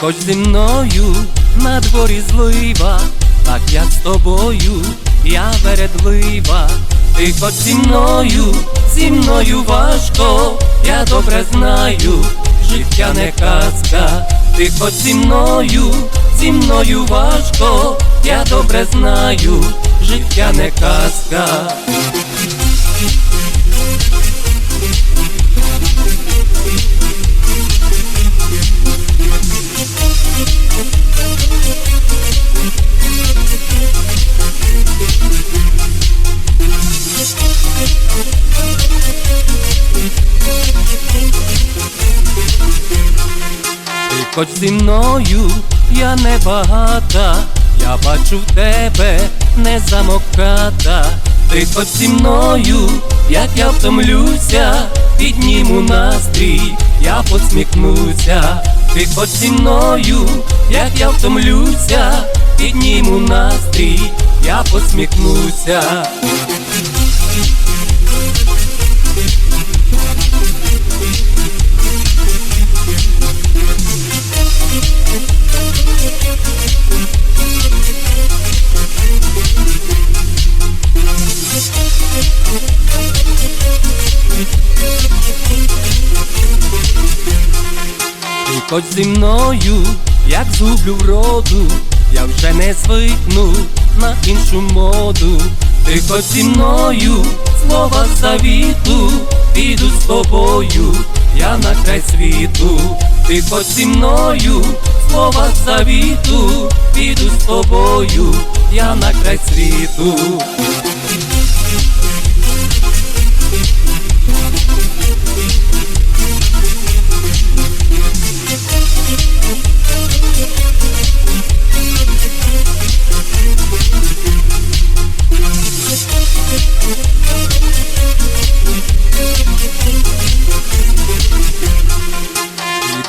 хоч зі мною на дворі злива, так я з тобою, я вередлива, ти хоч зі мною, зі мною важко, я добре знаю, життя не казка, ти хоч зі мною, зі мною важко, я добре знаю, життя не казка. Хоч зі мною я не багата, я бачу в тебе не замоката. Ти хоч зі мною, як я втомлюся, підніму настрій, я посміхнуся. Ти хоч зі мною, як я втомлюся, підніму настрій, я посміхнуся. Хоч зі мною, як згублю вроду, я вже не звикну на іншу моду. Ти хоч зі мною, слова завіту, піду з тобою, я на край світу. Ти хоч зі мною, слова завіту, піду з тобою, я на край світу.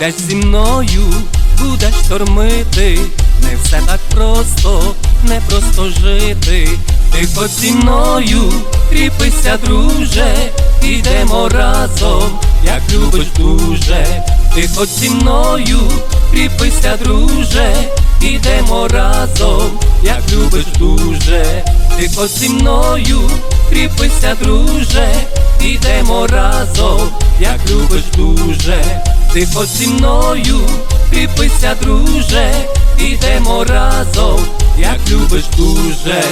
Ідеш зі мною, будеш тормити, не все так просто, не просто жити. Ти хоч зі мною, кріпися, друже, ідемо разом, як любиш дуже. Ти хоч зі мною, кріпися, друже, ідемо разом, як любиш дуже. Ти хоч зі мною, кріпися, друже, ідемо разом, дуже. Ти хоч зі мною, кріпися, друже, ідемо разом, як любиш дуже.